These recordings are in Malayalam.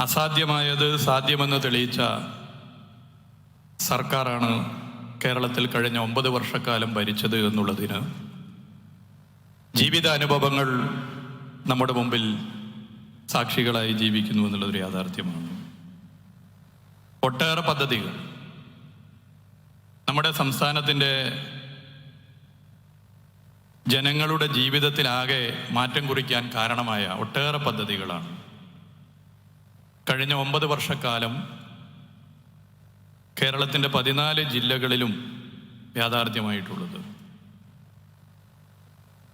അസാധ്യമായത് സാധ്യമെന്ന് തെളിയിച്ച സർക്കാരാണ് കേരളത്തിൽ കഴിഞ്ഞ ഒമ്പത് വർഷക്കാലം ഭരിച്ചത് എന്നുള്ളതിന് ജീവിതാനുഭവങ്ങൾ നമ്മുടെ മുമ്പിൽ സാക്ഷികളായി ജീവിക്കുന്നു എന്നുള്ളതൊരു യാഥാർത്ഥ്യമാണ്. ഒട്ടേറെ പദ്ധതികൾ. നമ്മുടെ സംസ്ഥാനത്തിന്റെ ജനങ്ങളുടെ ജീവിതത്തിലാകെ മാറ്റം കുറിക്കാൻ കാരണമായ ഒട്ടേറെ പദ്ധതികളാണ്. കഴിഞ്ഞ ഒമ്പത് വർഷക്കാലം കേരളത്തിന്റെ പതിനാല് ജില്ലകളിലും യാഥാർത്ഥ്യമായിട്ടുള്ളത്.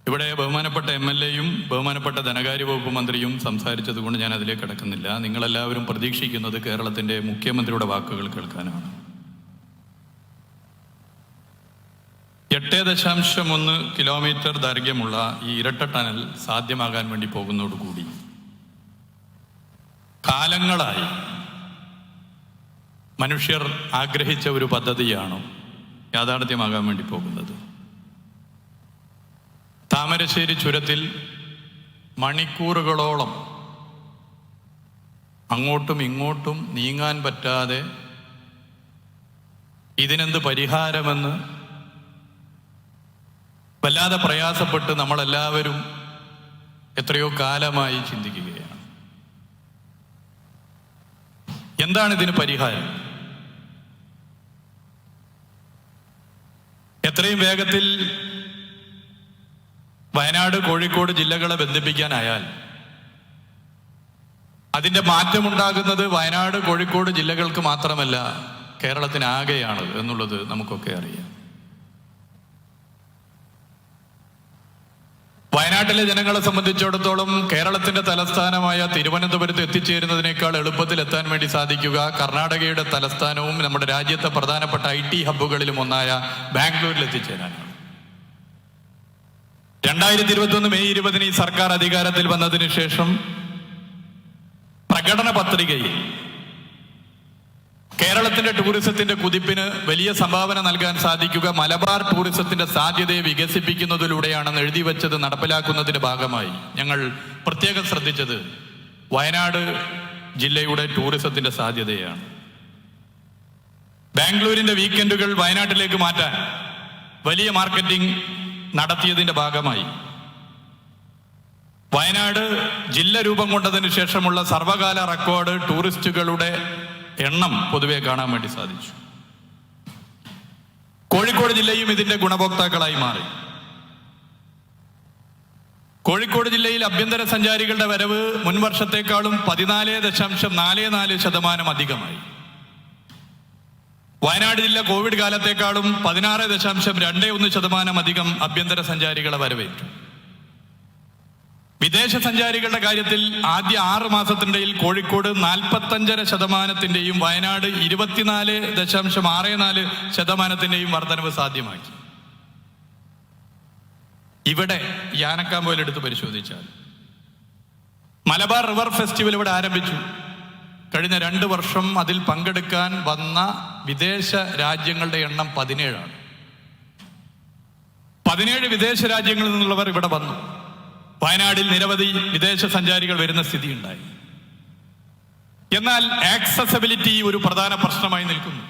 ഇവിടെ ബഹുമാനപ്പെട്ട എം എൽ എയും ബഹുമാനപ്പെട്ട ധനകാര്യ വകുപ്പ് മന്ത്രിയും സംസാരിച്ചത് കൊണ്ട് ഞാൻ അതിലേക്ക് കിടക്കുന്നില്ല. നിങ്ങളെല്ലാവരും പ്രതീക്ഷിക്കുന്നത് കേരളത്തിന്റെ മുഖ്യമന്ത്രിയുടെ വാക്കുകൾ കേൾക്കാനാണ്. എട്ട് ദശാംശം ഒന്ന് കിലോമീറ്റർ ദൈർഘ്യമുള്ള ഈ ഇരട്ട ടണൽ സാധ്യമാകാൻ വേണ്ടി പോകുന്നതോടുകൂടി കാലങ്ങളായി മനുഷ്യർ ആഗ്രഹിച്ച ഒരു പദ്ധതിയാണ് യാഥാർത്ഥ്യമാകാൻ വേണ്ടി പോകുന്നത്. താമരശ്ശേരി ചുരത്തിൽ മണിക്കൂറുകളോളം അങ്ങോട്ടും ഇങ്ങോട്ടും നീങ്ങാൻ പറ്റാതെ ഇതിനെന്ത് പരിഹാരമെന്ന് വല്ലാതെ പ്രയാസപ്പെട്ട് നമ്മളെല്ലാവരും എത്രയോ കാലമായി ചിന്തിക്കുകയാണ്. എന്താണ് ഇതിന് പരിഹാരം? എത്രയും വേഗത്തിൽ വയനാട് കോഴിക്കോട് ജില്ലകളെ ബന്ധിപ്പിക്കാനായാൽ അതിന്റെ മാറ്റമുണ്ടാകുന്നത് വയനാട് കോഴിക്കോട് ജില്ലകൾക്ക് മാത്രമല്ല കേരളത്തിനാകെയാണ് എന്നുള്ളത് നമുക്കൊക്കെ അറിയാം. വയനാട്ടിലെ ജനങ്ങളെ സംബന്ധിച്ചിടത്തോളം കേരളത്തിന്റെ തലസ്ഥാനമായ തിരുവനന്തപുരത്ത് എത്തിച്ചേരുന്നതിനേക്കാൾ എളുപ്പത്തിൽ എത്താൻ വേണ്ടി സാധിക്കുക. കർണാടകയുടെ തലസ്ഥാനവും നമ്മുടെ രാജ്യത്തെ പ്രധാനപ്പെട്ട ഐ ടി ഹബ്ബുകളിലും ഒന്നായ ബാംഗ്ലൂരിൽ എത്തിച്ചേരാനാണ്. രണ്ടായിരത്തി ഇരുപത്തി മെയ് ഇരുപതിന് ഈ സർക്കാർ അധികാരത്തിൽ വന്നതിന് ശേഷം പ്രകടന പത്രികയിൽ കേരളത്തിന്റെ ടൂറിസത്തിന്റെ കുതിപ്പിന് വലിയ സംഭാവന നൽകാൻ സാധിക്കുക മലബാർ ടൂറിസത്തിന്റെ സാധ്യതയെ വികസിപ്പിക്കുന്നതിലൂടെയാണെന്ന് എഴുതി വെച്ചത് നടപ്പിലാക്കുന്നതിന്റെ ഭാഗമായി. ഞങ്ങൾ പ്രത്യേകം ശ്രദ്ധിച്ചത് വയനാട് ജില്ലയുടെ ടൂറിസത്തിന്റെ സാധ്യതയാണ്. ബാംഗ്ലൂരിന്റെ വീക്കെൻഡുകൾ വയനാട്ടിലേക്ക് മാറ്റാൻ വലിയ മാർക്കറ്റിംഗ് നടത്തിയതിന്റെ ഭാഗമായി. വയനാട് ജില്ല രൂപം കൊണ്ടതിന് ശേഷമുള്ള സർവകാല റെക്കോർഡ് ടൂറിസ്റ്റുകളുടെ എണ്ണം പൊതുവെ കാണാൻ വേണ്ടി സാധിച്ചു. കോഴിക്കോട് ജില്ലയും ഇതിന്റെ ഗുണഭോക്താക്കളായി മാറി. കോഴിക്കോട് ജില്ലയിൽ ആഭ്യന്തര സഞ്ചാരികളുടെ വരവ് മുൻ വർഷത്തെക്കാളും പതിനാല് ദശാംശം നാല് നാല് ശതമാനം അധികമായി. വയനാട് ജില്ല കോവിഡ് കാലത്തെക്കാളും പതിനാറ് ദശാംശം രണ്ട് ഒന്ന് ശതമാനം അധികം ആഭ്യന്തര സഞ്ചാരികളെ വരവേറ്റു. വിദേശ സഞ്ചാരികളുടെ കാര്യത്തിൽ ആദ്യ ആറ് മാസത്തിനിടയിൽ കോഴിക്കോട് നാൽപ്പത്തഞ്ചര ശതമാനത്തിന്റെയും വയനാട് ഇരുപത്തിനാല് ദശാംശം ആറ് നാല് ശതമാനത്തിന്റെയും വർധനവ് സാധ്യമാക്കി. ഇവിടെ യാനക്കാമ്പോയിലെടുത്ത് പരിശോധിച്ചാൽ. മലബാർ റിവർ ഫെസ്റ്റിവൽ ഇവിടെ ആരംഭിച്ചു. കഴിഞ്ഞ രണ്ട് വർഷം അതിൽ പങ്കെടുക്കാൻ വന്ന വിദേശ രാജ്യങ്ങളുടെ എണ്ണം പതിനേഴാണ്. പതിനേഴ് വിദേശ രാജ്യങ്ങളിൽ നിന്നുള്ളവർ ഇവിടെ വന്നു. വയനാടിൽ നിരവധി വിദേശ സഞ്ചാരികൾ വരുന്ന സ്ഥിതി ഉണ്ടായി എന്നാൽ ആക്സസബിലിറ്റി ഒരു പ്രധാന പ്രശ്നമായി നിൽക്കുന്നു.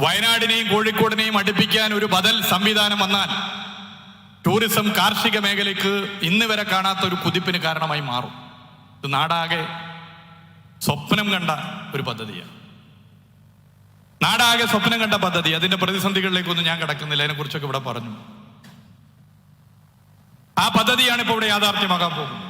വയനാടിനെയും കോഴിക്കോടിനെയും അടുപ്പിക്കാൻ ഒരു ബദൽ സംവിധാനം വന്നാൽ ടൂറിസം കാർഷിക മേഖലയ്ക്ക് ഇന്ന് വരെ കാണാത്ത ഒരു കുതിപ്പിന് കാരണമായി മാറും. ഇത് നാടാകെ സ്വപ്നം കണ്ട ഒരു പദ്ധതിയാണ്. നാടാകെ സ്വപ്നം കണ്ട പദ്ധതി അതിന്റെ പ്രതിസന്ധികളിലേക്കൊന്നും ഞാൻ കിടക്കുന്നില്ല. അതിനെക്കുറിച്ചൊക്കെ ഇവിടെ പറഞ്ഞു. ആ പദ്ധതിയാണ് ഇപ്പോൾ ഇവിടെ യാഥാർത്ഥ്യമാകാൻ പോകുന്നത്.